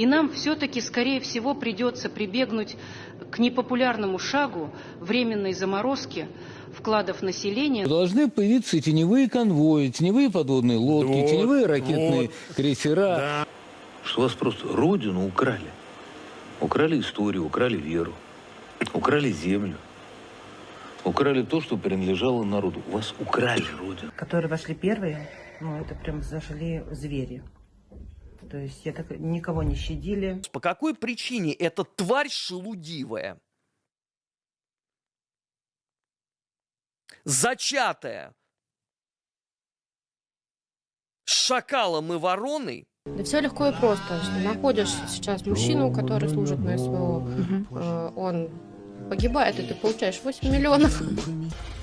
И нам все-таки, скорее всего, придется прибегнуть к непопулярному шагу временной заморозки вкладов населения. Должны появиться теневые конвои, теневые подводные лодки, Вот, теневые ракетные вот. крейсера. Что у вас просто родину украли. Украли историю, украли веру, украли землю. Украли то, что принадлежало народу. У вас украли родину. которые вошли первые, ну, это прям зашли звери. То есть я так никого не щадили. По какой причине эта тварь шелудивая, зачатая шакалом и вороной, Да все легко и просто. Что находишь сейчас мужчину, который служит на СВО, э, он погибает, и ты получаешь 8 миллионов.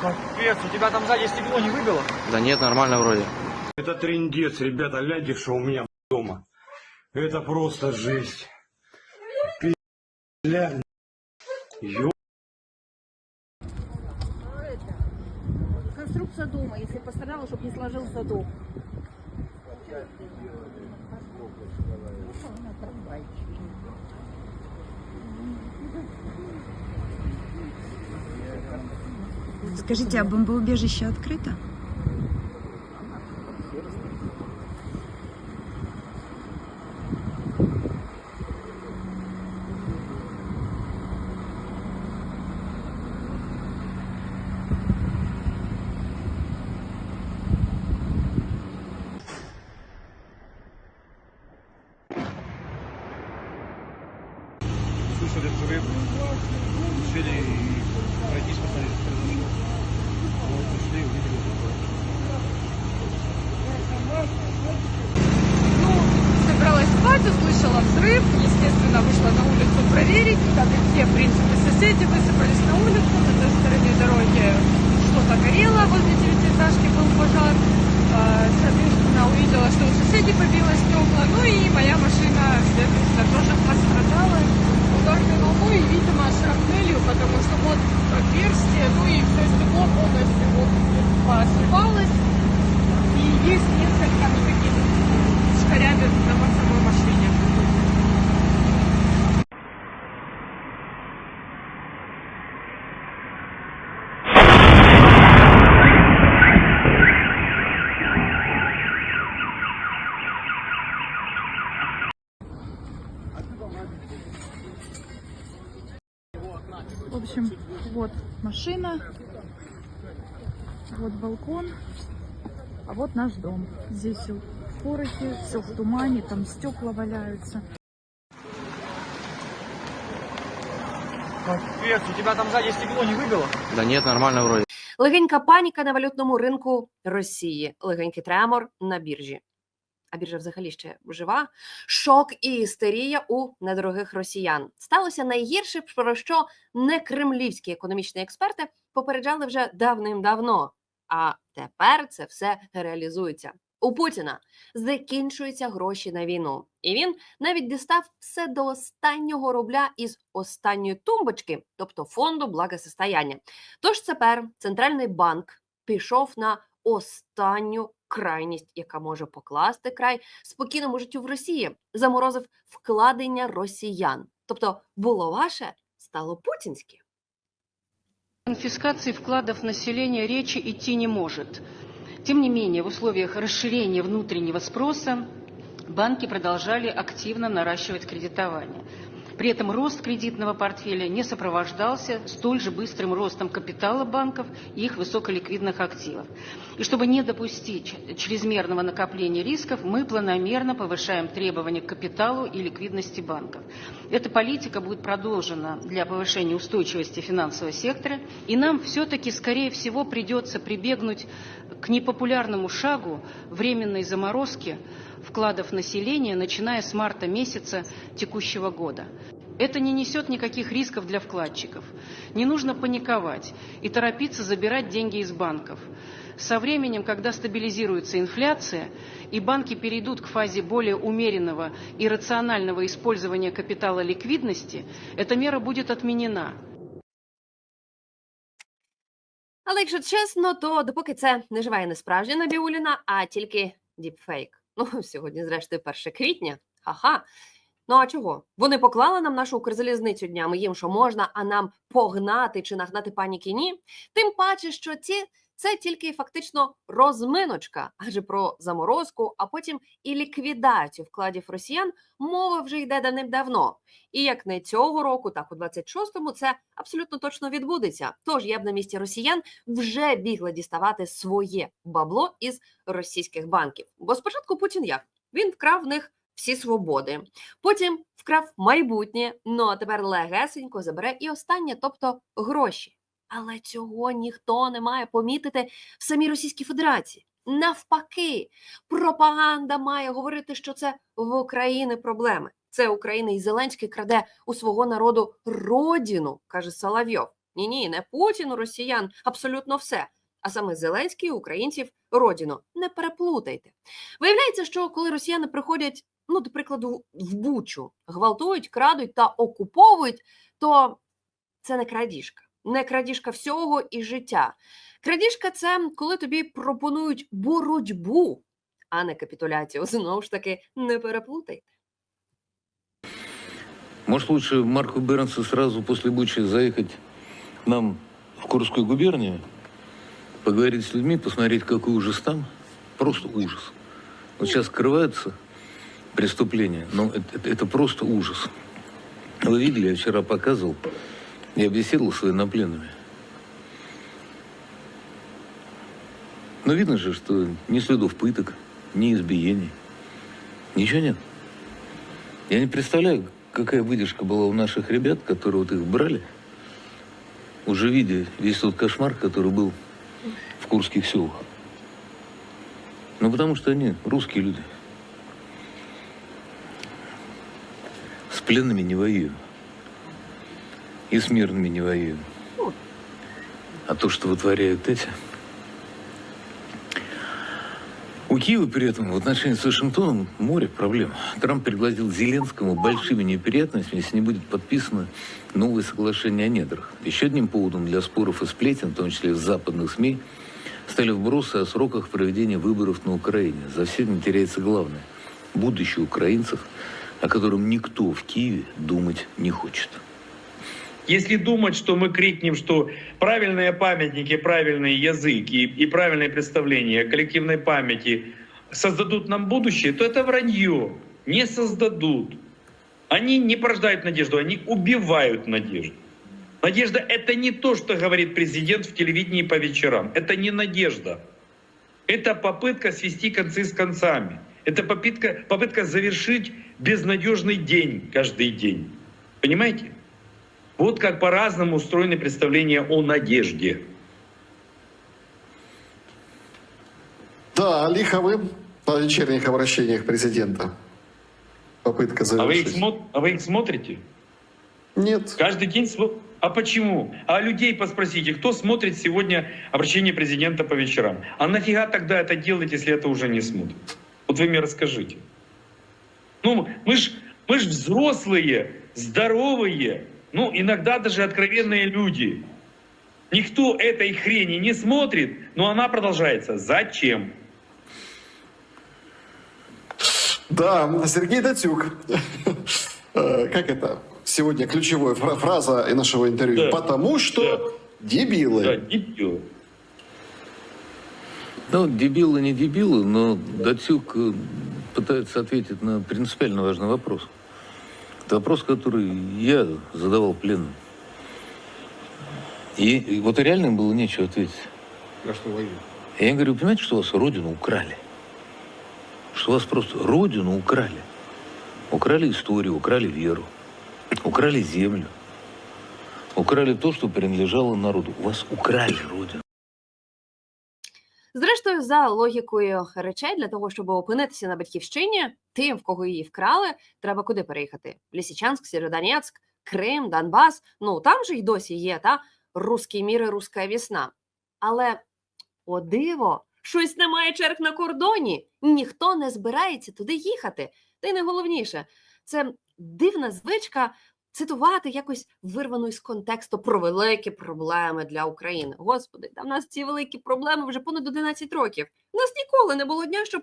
Капец, у тебя там сзади стекло не выбило? Да нет, нормально вроде. Это трендец, ребята, гляньте, что у меня дома. Это просто жесть. Пи***ля. Ё... Конструкция дома, если пострадала, чтобы не сложился дом. Скажите, а бомбоубежище открыто? Слышали взрыв, решили пройтись посмотреть, машина, вот балкон, а вот наш дом. Здесь все в порохе, все в тумане, там стекла валяются. Капец, у тебя там сзади стекло не выбило? Да нет, нормально вроде. Легенька паніка на валютному ринку Росії, легенький тремор на біржі. А біржа взагалі ще жива. Шок і істерія у недорогих росіян. Сталося найгірше, про що не кремлівські економічні експерти попереджали вже давним-давно. А тепер це все реалізується. У Путіна закінчуються гроші на війну, і він навіть дістав все до останнього рубля із останньої тумбочки, тобто фонду благосостояння. Тож тепер центральний банк пішов на останню крайність, яка може покласти край спокійному життю в Росії, заморозив вкладення росіян. Тобто було ваше, стало путінське. конфискации вкладов населения речи идти не может. Тем не менее, в условиях расширения внутреннего спроса банки продолжали активно наращивать кредитование. При этом рост кредитного портфеля не сопровождался столь же быстрым ростом капитала банков и их высоколиквидных активов. И чтобы не допустить чрезмерного накопления рисков, мы планомерно повышаем требования к капиталу и ликвидности банков. Эта политика будет продолжена для повышения устойчивости финансового сектора, и нам все-таки, скорее всего, придется прибегнуть к непопулярному шагу временной заморозки вкладов населения, начиная с марта месяца текущего года. Это не несет никаких рисков для вкладчиков. Не нужно паниковать и торопиться забирать деньги из банков. Со временем, когда стабилизируется инфляция и банки перейдут к фазе более умеренного и рационального использования капитала ликвидности, эта мера будет отменена. Але якщо чесно, то допоки це не живе не справжня Набіуліна, а тільки діпфейк. Ну, сьогодні, зрештою, 1 квітня. Ха-ха. Ну а чого? Вони поклали нам нашу Укрзалізницю днями, їм що можна, а нам погнати чи нагнати паніки ні. Тим паче, що ці це тільки фактично розминочка, адже про заморозку, а потім і ліквідацію вкладів росіян мова вже йде давним-давно. І як не цього року, так у 26-му це абсолютно точно відбудеться. Тож я б на місці росіян вже бігла діставати своє бабло із російських банків. Бо спочатку Путін як він вкрав в них всі свободи, потім вкрав майбутнє. Ну а тепер легесенько забере і останнє, тобто гроші. Але цього ніхто не має помітити в самій Російській Федерації. Навпаки, пропаганда має говорити, що це в Україні проблеми. Це Україна і Зеленський краде у свого народу родину, каже Соловйов. Ні, ні, не Путін росіян, абсолютно все. А саме Зеленський українців родину. Не переплутайте. Виявляється, що коли росіяни приходять, ну, до прикладу, в Бучу, гвалтують, крадуть та окуповують, то це не крадіжка Не крадіжка всього і життя. Крадіжка це коли тобі пропонують боротьбу, а не капітуляцію. Знову ж таки, не переплутайте. Может, лучше Марку Бернсу сразу после Бучи заехать к нам в Курскую губернию, поговорить с людьми, посмотреть, какой ужас там. Просто ужас. Вот сейчас скрываются преступления, но это, это- это просто ужас. Вы видели, я вчера показывал, я беседовал с военнопленными. Но видно же, что ни следов пыток, ни избиений. Ничего нет. Я не представляю, какая выдержка была у наших ребят, которые вот их брали, уже видя весь тот кошмар, который был в курских селах. Ну, потому что они русские люди. С пленными не воюем. И с мирными не воюем. А то, что вытворяют эти... У Киева при этом в отношении с Вашингтоном море проблем. Трамп пригрозил Зеленскому большими неприятностями, если не будет подписано новое соглашение о недрах. Еще одним поводом для споров и сплетен, в том числе в западных СМИ, стали вбросы о сроках проведения выборов на Украине. За всем теряется главное – будущее украинцев, о котором никто в Киеве думать не хочет. Если думать, что мы крикнем, что правильные памятники, правильный язык и, и правильное представление о коллективной памяти создадут нам будущее, то это вранье. Не создадут. Они не порождают надежду, они убивают надежду. Надежда — это не то, что говорит президент в телевидении по вечерам. Это не надежда. Это попытка свести концы с концами. Это попытка, попытка завершить безнадежный день каждый день. Понимаете? Вот как по-разному устроены представления о надежде. Да, лиховым на вечерних обращениях президента. Попытка А вы, их завершить. смо- а вы их смотрите? Нет. Каждый день смо- А почему? А людей поспросите, кто смотрит сегодня обращение президента по вечерам? А нафига тогда это делать, если это уже не смотрят? Вот вы мне расскажите. Ну, мы ж, мы ж взрослые, здоровые, ну, иногда даже откровенные люди. Никто этой хрени не смотрит, но она продолжается. Зачем? Да, Сергей Датюк. Э, Как это? Сегодня ключевая фра- фраза нашего интервью. Да. Потому что Дебилы. Да, дебилы. Ну, дебилы не дебилы, но Датюк э, пытается ответить на принципиально важный вопрос. Это вопрос, который я задавал пленным. И, и вот реально им было нечего ответить. А что воюют? Я говорю, понимаете, что у вас родину украли? Что вас просто родину украли. Украли историю, украли веру, украли землю, украли то, что принадлежало народу. У вас украли родину. Зрештою, за логікою речей, для того, щоб опинитися на батьківщині, тим, в кого її вкрали, треба куди переїхати? Лісичанськ, Сєвєродонецьк, Крим, Донбас. Ну там же й досі є та руський мір і руська вісна. Але о диво, щось немає черг на кордоні. Ніхто не збирається туди їхати. Та й найголовніше, це дивна звичка цитувати якось вирвану із контексту про великі проблеми для України. Господи, та в нас ці великі проблеми вже понад 11 років. У нас ніколи не було дня, щоб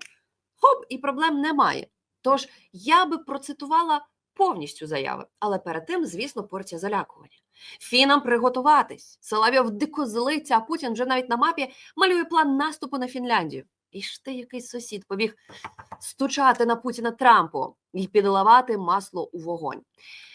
хоп, і проблем немає. Тож я би процитувала повністю заяви, але перед тим, звісно, порція залякування. Фінам приготуватись. Соловйов дико злиться, а Путін вже навіть на мапі малює план наступу на Фінляндію. І ж ти якийсь сусід побіг стучати на Путіна Трампу і підливати масло у вогонь.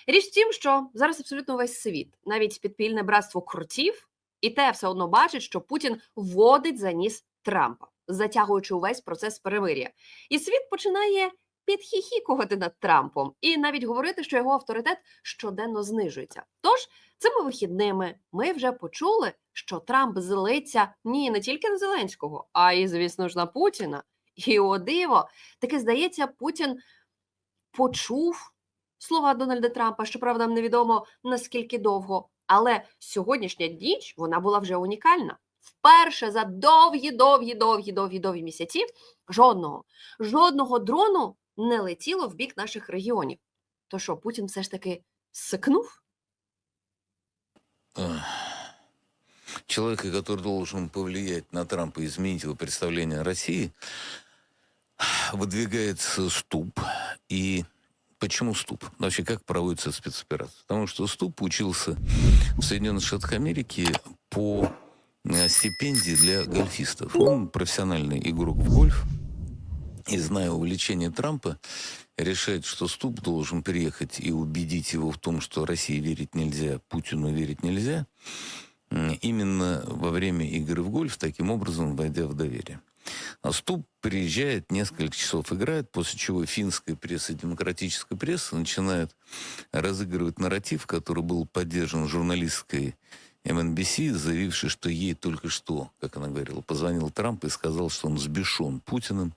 Річ в тім, що зараз абсолютно весь світ, навіть підпільне братство крутів, і те все одно бачить, що Путін водить за ніс Трампа, затягуючи увесь процес перемир'я. І світ починає підхіхікувати над Трампом і навіть говорити, що його авторитет щоденно знижується. Тож цими вихідними ми вже почули, що Трамп злиться ні не тільки на Зеленського, а й, звісно ж, на Путіна. І о диво, таки здається, Путін почув слова Дональда Трампа. Щоправда, невідомо наскільки довго, але сьогоднішня ніч вона була вже унікальна. Вперше за довгі, довгі, довгі, довгі, довгі місяці жодного, жодного дрону не летіло в бік наших регіонів. То що, Путін все ж таки сикнув? Человека, который должен повлиять на Трампа и изменить его представление о России, выдвигается Ступ. И почему Ступ? Вообще, как проводится спецоперация? Потому что Ступ учился в Соединенных Штатах Америки по э, стипендии для гольфистов. Он профессиональный игрок в гольф. И зная увлечение Трампа, решает, что Ступ должен приехать и убедить его в том, что России верить нельзя, Путину верить нельзя, именно во время игры в гольф, таким образом войдя в доверие. А Ступ приезжает, несколько часов играет, после чего финская пресса и демократическая пресса начинают разыгрывать нарратив, который был поддержан журналисткой МНБС, заявившей, что ей только что, как она говорила, позвонил Трамп и сказал, что он сбешен Путиным,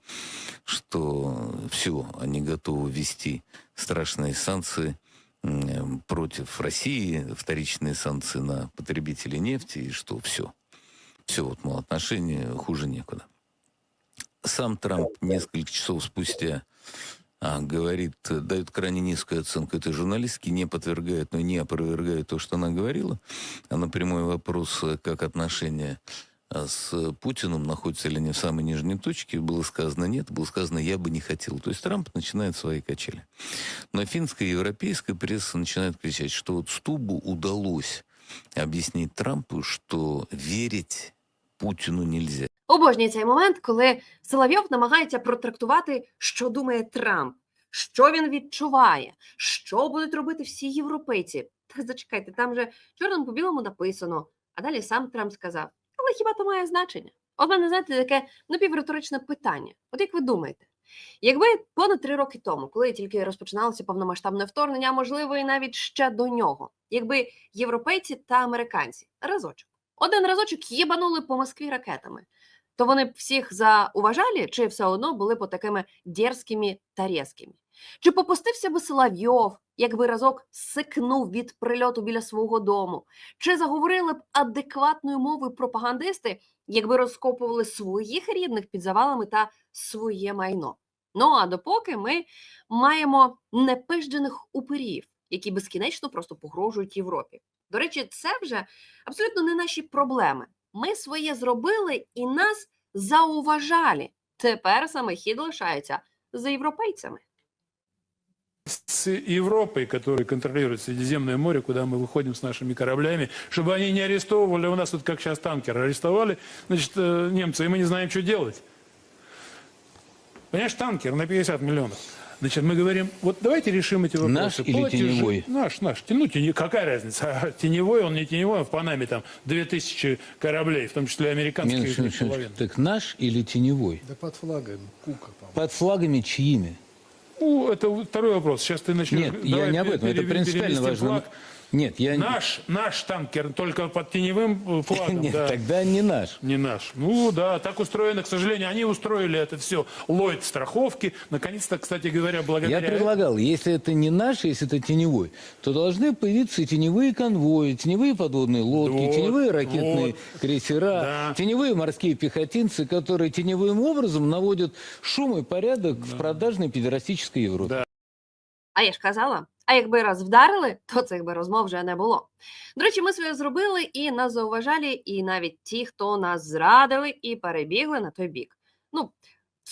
что все, они готовы ввести страшные санкции против России, вторичные санкции на потребителей нефти, и что все. Все, вот, мол, отношения хуже некуда. Сам Трамп несколько часов спустя а, говорит, дает крайне низкую оценку этой журналистки, не подвергает, но не опровергает то, что она говорила. А на прямой вопрос, как отношения с Путиным, находятся ли они в самой нижней точке, было сказано нет, было сказано я бы не хотел. То есть Трамп начинает свои качели. Но финская и европейская пресса начинает кричать, что вот Стубу удалось объяснить Трампу, что верить Путину нельзя. Обожнюю цей момент, коли Соловйов намагається протрактувати, що думає Трамп, що він відчуває, що будуть робити всі європейці. Та зачекайте, там же чорним по білому написано. А далі сам Трамп сказав: але хіба то має значення? От мене знаєте таке напівриторичне питання. От як ви думаєте, якби понад три роки тому, коли тільки розпочиналося повномасштабне вторгнення, можливо, і навіть ще до нього, якби європейці та американці разочок, один разочок їбанули по Москві ракетами, то вони б всіх зауважали, чи все одно були б такими дерзкими та різкими? Чи попустився би Соловйов, якби разок сикнув від прильоту біля свого дому? Чи заговорили б адекватною мовою пропагандисти, якби розкопували своїх рідних під завалами та своє майно? Ну а допоки ми маємо непижджених упирів, які безкінечно просто погрожують Європі. До речі, це вже абсолютно не наші проблеми. Ми своє зробили і нас зауважали. Тепер саме хід лишається за європейцями. с Европой, который контролирует Средиземное море, куда мы выходим с нашими кораблями, чтобы они не арестовывали у нас, вот как сейчас танкер арестовали, значит, э, немцы, и мы не знаем, что делать. Понимаешь, танкер на 50 миллионов. Значит, мы говорим, вот давайте решим эти вопросы. Наш или Платежи- теневой? Наш, наш. Ну, тени- какая разница? А Теневой, он не теневой, в Панаме там 2000 кораблей, в том числе американских. Минуточку. половина. Так наш или теневой? Да под флагом Кука, Под флагами чьими? Ну, это второй вопрос. Сейчас ты начнешь... Нет, я давай не об этом. Это принципиально важно. флаг. Нет, я... Наш, наш танкер только под теневым флагом. Нет, да. тогда не наш. Не наш. Ну да, так устроено, к сожалению. Они устроили это все. Ллойд страховки. Наконец-то, кстати говоря, Я благодаря... предлагал, если это не наш, если это теневой, то должны появиться теневые конвои, теневые подводные лодки, Вот, теневые ракетные вот. крейсера, Да. теневые морские пехотинцы, которые теневым образом наводят шум и порядок в продажной педерастической Европе. А я ж казала, а якби раз вдарили, то цих би розмов вже не було. До речі, ми своє зробили і нас зауважали, і навіть ті, хто нас зрадили і перебігли на той бік. Ну,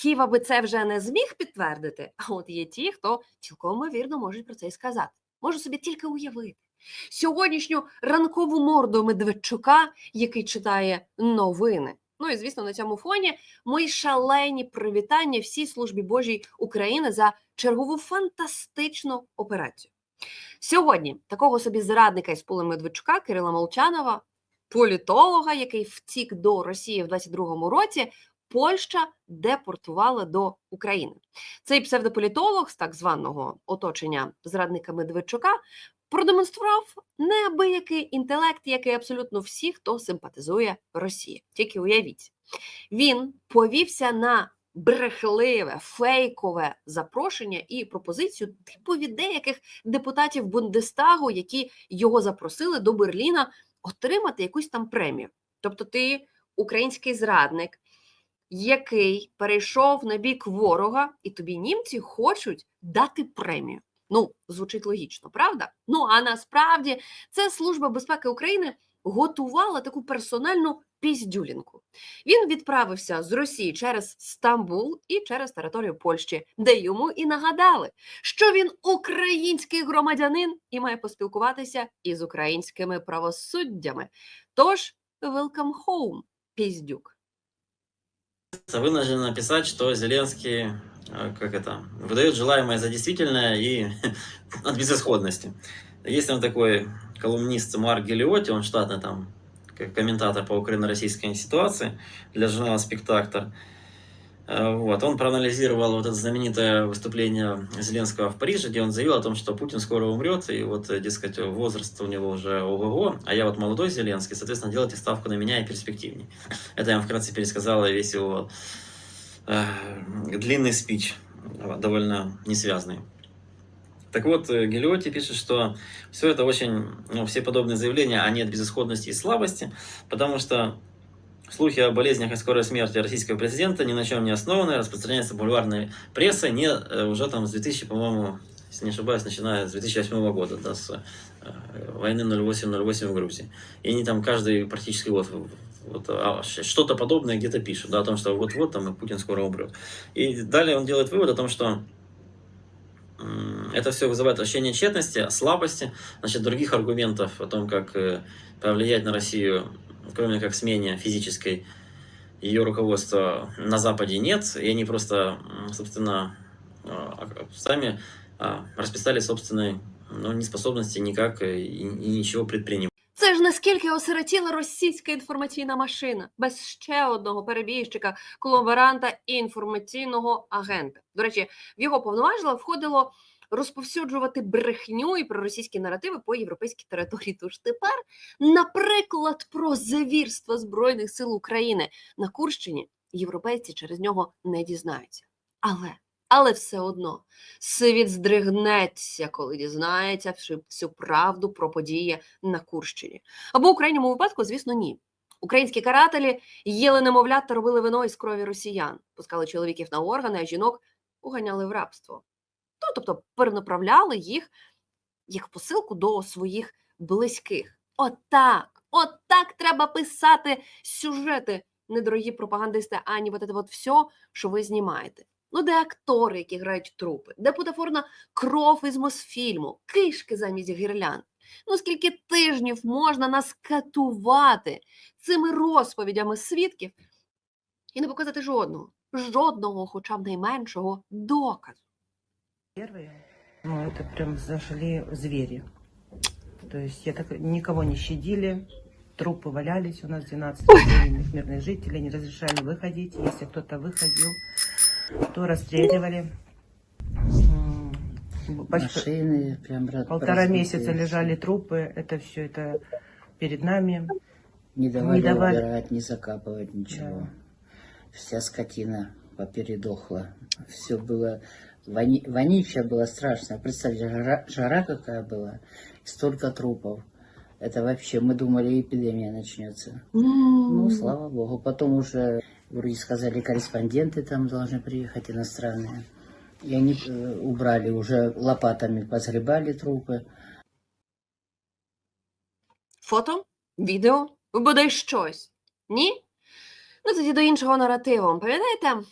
Ківа би це вже не зміг підтвердити, а от є ті, хто цілком ймовірно можуть про це і сказати. Можу собі тільки уявити. Сьогоднішню ранкову морду Медведчука, який читає новини. Ну і звісно, на цьому фоні мої шалені привітання всій службі Божій України за чергову фантастичну операцію. Сьогодні такого собі зрадника із полем Медведчука Кирила Молчанова, політолога, який втік до Росії в 22-му році, Польща депортувала до України. Цей псевдополітолог з так званого оточення зрадника Медведчука продемонстрував неабиякий інтелект, який абсолютно всі, хто симпатизує Росії. Тільки уявіть, він повівся на брехливе, фейкове запрошення і пропозицію типу від деяких депутатів Бундестагу, які його запросили до Берліна отримати якусь там премію. Тобто, ти український зрадник, який перейшов на бік ворога, і тобі німці хочуть дати премію. Ну, звучить логічно, правда? Ну а насправді це Служба безпеки України готувала таку персональну піздюлінку. Він відправився з Росії через Стамбул і через територію Польщі, де йому і нагадали, що він український громадянин і має поспілкуватися із українськими правосуддями. Тож, welcome home, піздюк. Вынужден написать, что Зеленский, э, как это, выдает желаемое за действительное и от безысходности. Есть там такой колумнист Марк Гелиоти, он штатный там как комментатор по украино-российской ситуации для журнала «Спектактор». Э, Вот. Он проанализировал вот это знаменитое выступление Зеленского в Париже, где он заявил о том, что Путин скоро умрет, и вот, э, дескать, возраст у него уже ого-го, а я вот молодой Зеленский, соответственно, делайте ставку на меня и перспективней. Это я вам вкратце пересказал весь его э, длинный спич, э, довольно несвязный. Так вот, э, Гелиоти пишет, что все это очень, ну, все подобные заявления, они от безысходности и слабости, потому что слухи о болезнях и скорой смерти российского президента ни на чем не основаны, распространяются бульварной прессой не, э, уже там с 2000, по-моему, если не ошибаюсь, начиная с 2008 года, да, с э, войны 08-08 в Грузии. И они там каждый практически год вот, а, что-то подобное где-то пишут, да, о том, что вот-вот там и Путин скоро умрет. И далее он делает вывод о том, что это все вызывает ощущение тщетности, слабости, значит, других аргументов о том, как э, повлиять на Россию, кроме как смене физической ее руководства на Западе нет, и они просто, собственно, а, сами а, расписали собственные ну, неспособности никак э, и, и ничего предпринимать. Ж наскільки осиротіла російська інформаційна машина без ще одного перебіжчика, колаборанта і інформаційного агента. До речі, в його повноваження входило розповсюджувати брехню і проросійські наративи по європейській території. Тож тепер, наприклад, про завірство збройних сил України на Курщині європейці через нього не дізнаються. Але але все одно світ здригнеться, коли дізнається всю, правду про події на Курщині. Або в крайньому випадку, звісно, ні. Українські карателі їли немовлят та робили вино із крові росіян, пускали чоловіків на органи, а жінок уганяли в рабство. Ну, тобто перенаправляли їх як посилку до своїх близьких. Отак, отак треба писати сюжети, недорогі пропагандисти, ані от це все, що ви знімаєте. Ну, де актори, які грають трупи, де бутафорна кров із Мосфільму, кишки замість гірлянд. Ну, скільки тижнів можна нас катувати цими розповідями свідків і не показати жодного, жодного, хоча б найменшого доказу. Первые, ну это прям зашли звери. То есть я так никого не щадили, трупы валялись у нас 12 невинных мирных жителей, не разрешали выходить. Если кто-то выходил, то расстреливали. Почти Машины прям ра- полтора месяца лежали трупы, это все это перед нами. Не давали, давали. убирать, не закапывать ничего. Вся скотина попередохла. Все было... Вони... Вонища было страшно. Представьте, жара, жара какая была. Столько трупов. Это вообще, мы думали, эпидемия начнется. Ну, слава богу. Потом уже, вроде сказали, корреспонденты там должны приехать иностранные. И они э, убрали, уже лопатами позгребали трупы. Фото, відео, бодай щось. Ні? Ну тоді до іншого наративу. Пам'ятаєте,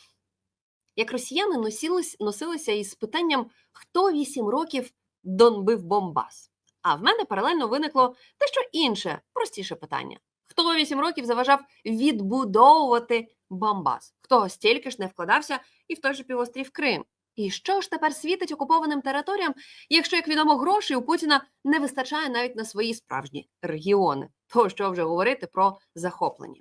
як росіяни носились, носилися із питанням, хто вісім років донбив Бомбас? А в мене паралельно виникло те, що інше, простіше питання. Хто вісім років заважав відбудовувати Бомбас? Хто стільки ж не вкладався і в той же півострів Крим? І що ж тепер світить окупованим територіям, якщо, як відомо, грошей у Путіна не вистачає навіть на свої справжні регіони? То що вже говорити про захоплення?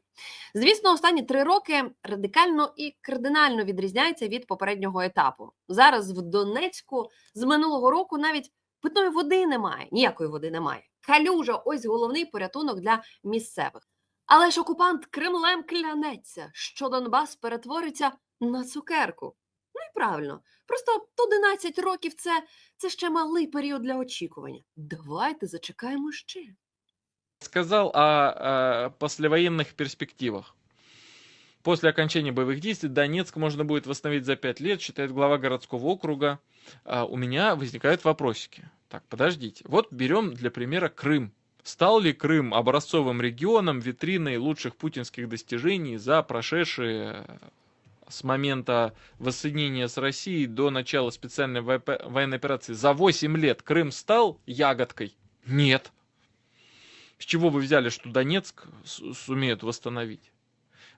Звісно, останні три роки радикально і кардинально відрізняються від попереднього етапу. Зараз в Донецьку з минулого року навіть питної води немає, ніякої води немає. Калюжа ось головний порятунок для місцевих. Але ж окупант Кремлем клянеться, що Донбас перетвориться на цукерку. Ну і правильно, просто 11 років це, це ще малий період для очікування. Давайте зачекаємо ще. сказал о, э, послевоенных перспективах. После окончания боевых действий Донецк можно будет восстановить за 5 лет, считает глава городского округа. А у меня возникают вопросики. Так, подождите. Вот берем для примера Крым. Стал ли Крым образцовым регионом, витриной лучших путинских достижений за прошедшие э, с момента воссоединения с Россией до начала специальной военной операции за 8 лет Крым стал ягодкой? Нет. С чего вы взяли, что Донецк с- сумеют восстановить?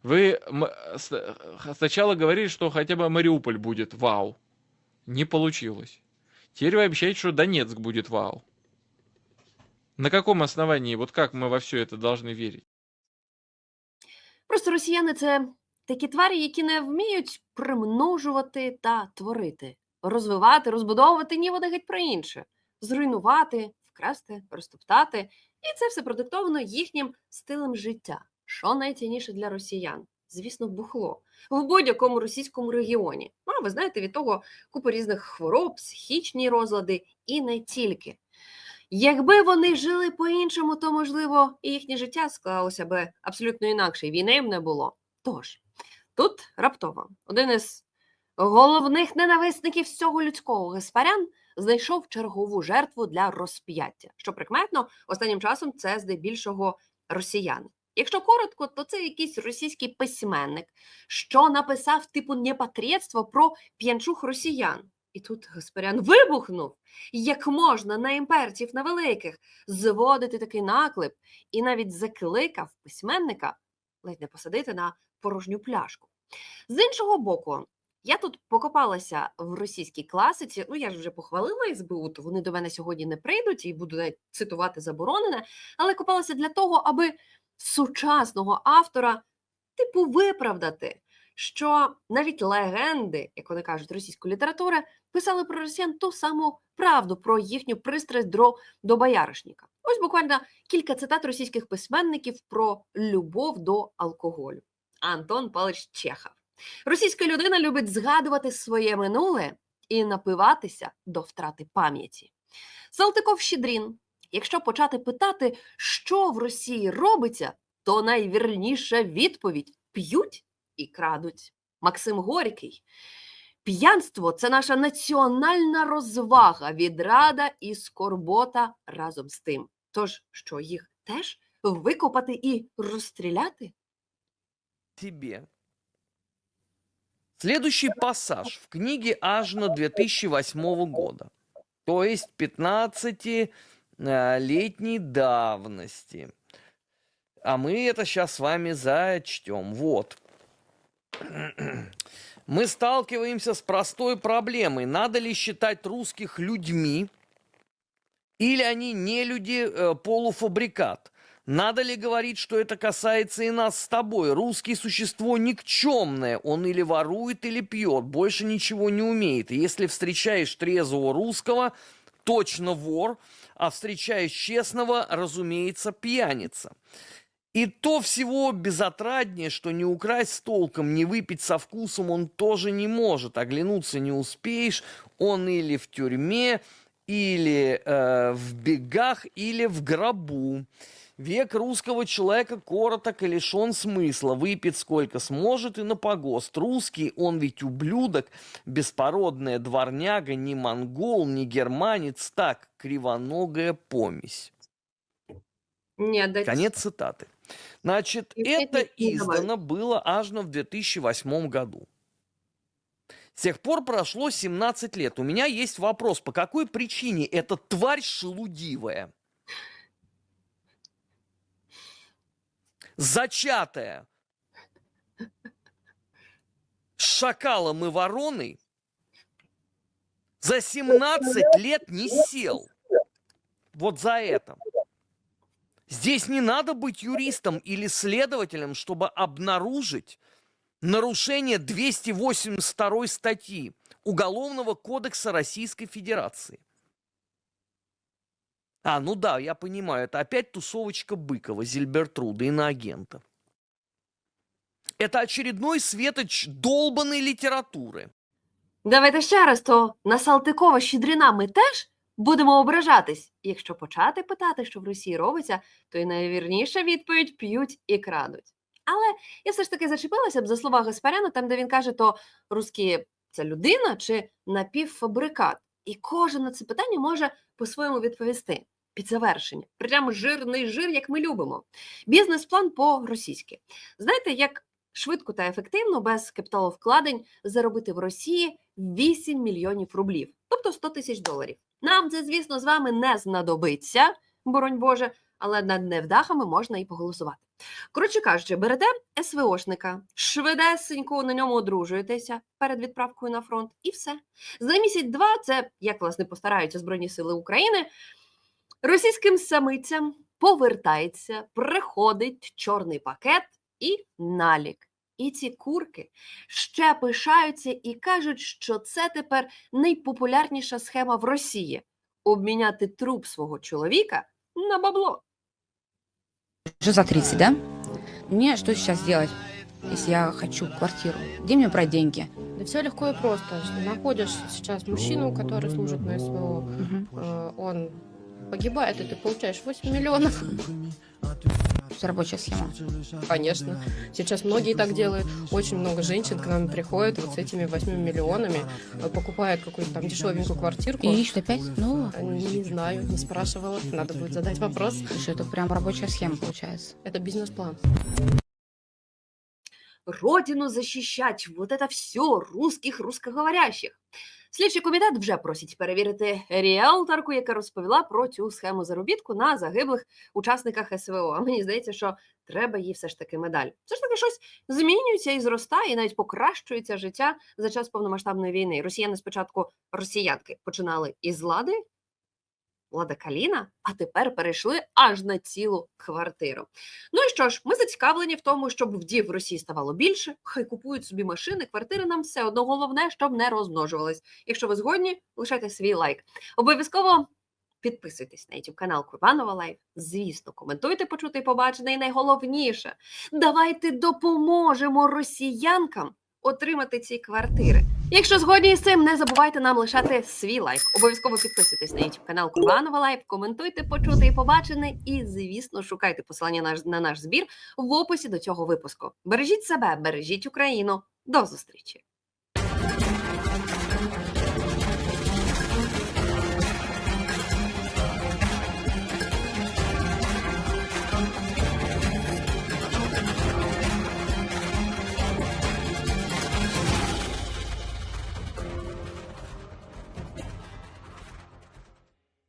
Вы сначала говорили, что хотя бы Мариуполь будет вау. Не получилось. Теперь вы обещаете, что Донецк будет вау. На каком основании, вот как мы во все это должны верить? Просто росіяни це такі тварі, які не вміють примножувати та творити, розвивати, розбудовувати, ні вони геть про інше, зруйнувати, вкрасти, розтоптати. І це все продиктовано їхнім стилем життя. Що найцінніше для росіян? Звісно, бухло в будь-якому російському регіоні. Ну, а ви знаєте, від того купа різних хвороб, психічні розлади і не тільки. Якби вони жили по-іншому, то можливо і їхнє життя склалося би абсолютно інакше, і війни б не було. Тож тут раптово один із головних ненависників всього людського Гаспарян знайшов чергову жертву для розп'яття. Що прикметно, останнім часом це здебільшого росіяни. Якщо коротко, то це якийсь російський письменник, що написав типу непотребство про п'янчух росіян. І тут Гаспарян вибухнув, як можна на імперців на великих зводити такий наклеп, і навіть закликав письменника ледь не посадити на порожню пляшку. З іншого боку, я тут покопалася в російській класиці. Ну, я ж вже похвалила СБУ, то вони до мене сьогодні не прийдуть і буду навіть цитувати заборонене, але копалася для того, аби сучасного автора, типу, виправдати, що навіть легенди, як вони кажуть, російської літератури, писали про росіян ту саму правду про їхню пристрасть до, до бояришника. Ось буквально кілька цитат російських письменників про любов до алкоголю. Антон Павлович Чехов. Російська людина любить згадувати своє минуле і напиватися до втрати пам'яті. Салтиков Щедрін. Якщо почати питати, що в Росії робиться, то найвірніша відповідь п'ють і крадуть. Максим Горький. П'янство це наша національна розвага, відрада і скорбота разом з тим. Тож, що їх теж викопати і розстріляти? тебе Следующий пассаж в книге Ажна 2008 года, то есть 15-летней давности. А мы это сейчас с вами зачтем. Вот. Мы сталкиваемся с простой проблемой. Надо ли считать русских людьми, или они не люди, э, полуфабрикат? Надо ли говорить, что это касается и нас с тобой? Русский существо никчемное. Он или ворует, или пьет. Больше ничего не умеет. Если встречаешь трезвого русского, точно вор. А встречаешь честного, разумеется, пьяница. И то всего безотраднее, что не украсть с толком, не выпить со вкусом он тоже не может. Оглянуться не успеешь, он или в тюрьме, или э, в бегах, или в гробу. Век русского человека короток и лишен смысла. Выпить сколько сможет и на погост. Русский, он ведь ублюдок, беспородная дворняга, не монгол, не германец, так, кривоногая помесь. Не отдать. Конец цитаты. Значит, И это издано было аж в 2008 году. С тех пор прошло 17 лет. У меня есть вопрос, по какой причине эта тварь шелудивая, зачатая шакалом и вороной, за 17 лет не сел. Вот за это. Здесь не надо быть юристом или следователем, чтобы обнаружить нарушение 282 статьи Уголовного кодекса Российской Федерации. А, ну да, я понимаю, это опять тусовочка Быкова, Зильбертруда, иноагента. Это очередной светоч долбанной літератури. Давайте ще раз, то на Салтикова Щедрина ми теж будемо ображатись. Якщо почати питати, що в Росії робиться, то й найвірніша відповідь п'ють і крадуть. Але я все ж таки зачепилася б за слова Гаспаряна, там, де він каже, то русські це людина чи напівфабрикат. І кожен на це питання може по-своєму відповісти. Під завершення. Прямо жирний жир, як ми любимо. Бізнес-план по-російськи. Знаєте, як швидко та ефективно без капіталовкладень заробити в Росії 8 мільйонів рублів, тобто 100 тисяч доларів. Нам це, звісно, з вами не знадобиться, боронь Боже, але над невдахами можна і поголосувати. Коротше кажучи, берете СВОшника, швидесенько на ньому одружуєтеся перед відправкою на фронт, і все. За місяць-два це, як власне постараються Збройні Сили України, російським самицям повертається, приходить чорний пакет і налік І ці курки ще пишаються і кажуть, що це тепер найпопулярніша схема в Росії обміняти труп свого чоловіка на бабло. Уже за 30, да? Мне что сейчас делать, если я хочу квартиру? Где мне брать деньги? Да все легко и просто. Что находишь сейчас мужчину, который служит на СВО, э, он погибает, и ты получаешь 8 миллионов. Это рабочая схема. Конечно. Сейчас многие так делают. Очень много женщин к нам приходят вот с этими 8 миллионами, э, покупают какую-то там дешевенькую квартирку. И ищут опять нового? Э, Не знаю, не спрашивала. Надо будет задать вопрос. Что это прям рабочая схема получается? Это бизнес-план. Родину защищать, вот это все русських, русскоговорящих. Слідчий комітет вже просить перевірити ріелторку, яка розповіла про цю схему заробітку на загиблих учасниках СВО. А мені здається, що треба їй все ж таки медаль. Все ж таки щось змінюється і зростає, і навіть покращується життя за час повномасштабної війни. Росіяни спочатку росіянки починали із лади, Лада Каліна, а тепер перейшли аж на цілу квартиру. Ну і що ж, ми зацікавлені в тому, щоб вдів в Росії ставало більше. Хай купують собі машини, квартири нам все одно головне, щоб не розмножувались. Якщо ви згодні, лишайте свій лайк. Обов'язково підписуйтесь на YouTube канал Курбанова Лайф. Звісно, коментуйте, почути і побачене. І найголовніше, давайте допоможемо росіянкам отримати ці квартири. Якщо згодні з цим, не забувайте нам лишати свій лайк. Обов'язково підписуйтесь на YouTube канал Курбанова Лайф, коментуйте, почути і побачене. І, звісно, шукайте посилання на наш, на наш збір в описі до цього випуску. Бережіть себе, бережіть Україну. До зустрічі!